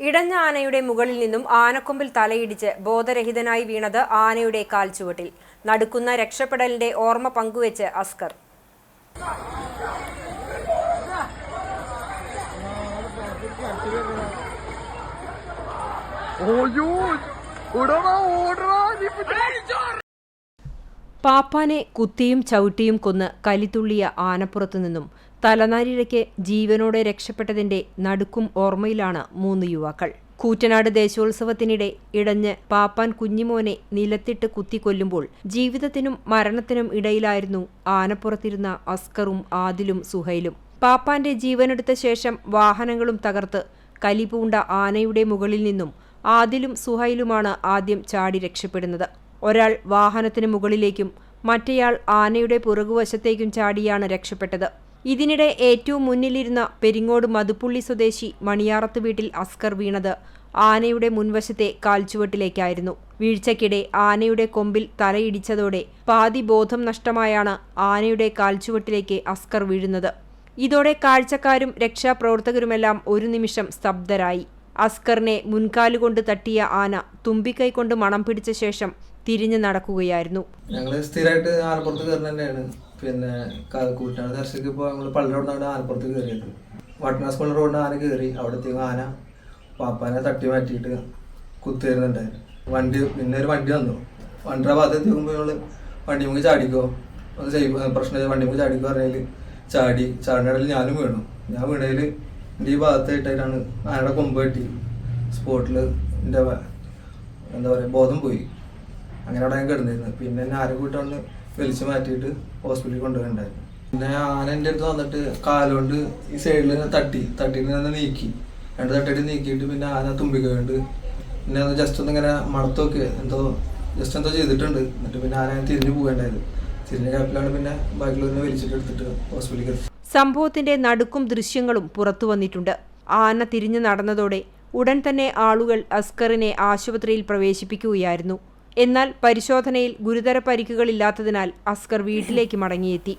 ഇടഞ്ഞ ആനയുടെ മുകളിൽ നിന്നും ആനക്കൊമ്പിൽ തലയിടിച്ച് ബോധരഹിതനായി വീണത് ആനയുടെ കാൽച്ചുവട്ടിൽ നടുക്കുന്ന രക്ഷപ്പെടലിന്റെ ഓർമ്മ പങ്കുവെച്ച് അസ്കർ. നീ പിടിച്ചോ പാപ്പാനെ കുത്തിയും ചവിട്ടിയും കൊന്ന് കലിത്തുള്ളിയ ആനപ്പുറത്തു നിന്നും തലനാരിഴയ്ക്ക് ജീവനോടെ രക്ഷപ്പെട്ടതിന്റെ നടുക്കും ഓർമ്മയിലാണ് മൂന്ന് യുവാക്കൾ. കൂറ്റനാട് ദേശോത്സവത്തിനിടെ ഇടഞ്ഞ് പാപ്പാൻ കുഞ്ഞിമോനെ നിലത്തിട്ട് കുത്തിക്കൊല്ലുമ്പോൾ ജീവിതത്തിനും മരണത്തിനും ഇടയിലായിരുന്നു ആനപ്പുറത്തിരുന്ന അസ്കറും ആദിലും സുഹൈലും. പാപ്പാന്റെ ജീവനെടുത്ത ശേഷം വാഹനങ്ങളും തകർത്ത് കലിപൂണ്ട ആനയുടെ മുകളിൽ നിന്നും ആദിലും സുഹൈലുമാണ് ആദ്യം ചാടി രക്ഷപ്പെടുന്നത്. ഒരാൾ വാഹനത്തിന് മുകളിലേക്കും മറ്റേയാൾ ആനയുടെ പുറകുവശത്തേക്കും ചാടിയാണ് രക്ഷപ്പെട്ടത്. ഇതിനിടെ ഏറ്റവും മുന്നിലിരുന്ന പെരിങ്ങോട് മധുപ്പുള്ളി സ്വദേശി മണിയാറത്ത് വീട്ടിൽ അസ്കർ വീണത് ആനയുടെ മുൻവശത്തെ കാൽച്ചുവട്ടിലേക്കായിരുന്നു. വീഴ്ചയ്ക്കിടെ ആനയുടെ കൊമ്പിൽ തലയിടിച്ചതോടെ പാതി ബോധം നഷ്ടമായാണ് ആനയുടെ കാൽച്ചുവട്ടിലേക്ക് അസ്കർ വീഴുന്നത്. ഇതോടെ കാഴ്ചക്കാരും രക്ഷാപ്രവർത്തകരുമെല്ലാം ഒരു നിമിഷം സ്തബ്ധരായി. അസ്കറിനെ മുൻകാലുകൊണ്ട് തട്ടിയ ആന തുമ്പിക്കൈ കൊണ്ട് മണം പിടിച്ച ശേഷം തിരിഞ്ഞു നടക്കുകയായിരുന്നു. ഞങ്ങൾ സ്ഥിരമായിട്ട് ആലപ്പുറത്ത് കയറുന്ന തന്നെയാണ് പിന്നെ കൂട്ടാണ് ദർശക്ക് ഇപ്പോൾ ഞങ്ങൾ പള്ളി റോഡിനാണ് ആലപ്പുറത്ത് കയറിയത്. വട്ടന സ്കൂൾ റോഡിന് ആന കയറി. അവിടത്തേക്ക് ആന പാപ്പാനെ തട്ടി മാറ്റിയിട്ട് കുത്തിരുന്നുണ്ടായിരുന്നു വണ്ടി പിന്നെ ഒരു വണ്ടി വന്നു. വണ്ടിയുടെ ഭാഗത്ത് എത്തിക്കുമ്പോൾ ഞങ്ങൾ വണ്ടി മുമ്പ് ചാടിക്കോ? ഒന്ന് ചെയ്യും പ്രശ്നം വണ്ടി മുമ്പ് ചാടിക്കോ പറഞ്ഞാൽ ചാടി ചാടിനിടയിൽ ഞാനും വീണു. ഞാൻ വീണതിൽ എന്റെ ഈ ഭാഗത്തായിട്ടാണ് ആനയുടെ കൊമ്പ് കെട്ടി. സ്പോട്ടിൽ എന്റെ എന്താ പറയുക ബോധം പോയി. അങ്ങനെ അവിടെ ഞാൻ കിടന്നിരുന്നു. പിന്നെ എന്നെ ആരും കൂട്ടൊന്ന് വലിച്ചു മാറ്റിയിട്ട് ഹോസ്പിറ്റലിൽ കൊണ്ടുപോയിട്ടുണ്ടായിരുന്നു പിന്നെ ആന എന്റെ അടുത്ത് വന്നിട്ട് കാലുകൊണ്ട് ഈ സൈഡിൽ തട്ടി തട്ടിയിട്ട് തന്നെ നീക്കി. രണ്ട് തട്ടിയിട്ട് നീക്കിയിട്ട് പിന്നെ ആന തുമ്പിക്കുണ്ട് പിന്നെ അത് ജസ്റ്റ് ഒന്ന് ഇങ്ങനെ മണത്തൊക്കെ എന്തോ ജസ്റ്റ് എന്തോ ചെയ്തിട്ടുണ്ട്. എന്നിട്ട് പിന്നെ ആന തിരിഞ്ഞു പോകേണ്ടായത് തിരിഞ്ഞ കാപ്പിലാണ് പിന്നെ ബാക്കിയുള്ളവരെ വലിച്ചിട്ട് എടുത്തിട്ട് ഹോസ്പിറ്റലിൽ സംഭവത്തിന്റെ നടുക്കും ദൃശ്യങ്ങളും പുറത്തു വന്നിട്ടുണ്ട്. ആന തിരിഞ്ഞു നടന്നതോടെ ഉടൻ തന്നെ ആളുകൾ അസ്കറിനെ ആശുപത്രിയിൽ പ്രവേശിപ്പിക്കുകയായിരുന്നു. എന്നാൽ പരിശോധനയിൽ ഗുരുതര പരിക്കുകളില്ലാത്തതിനാൽ അസ്കർ വീട്ടിലേക്ക് മടങ്ങിയെത്തി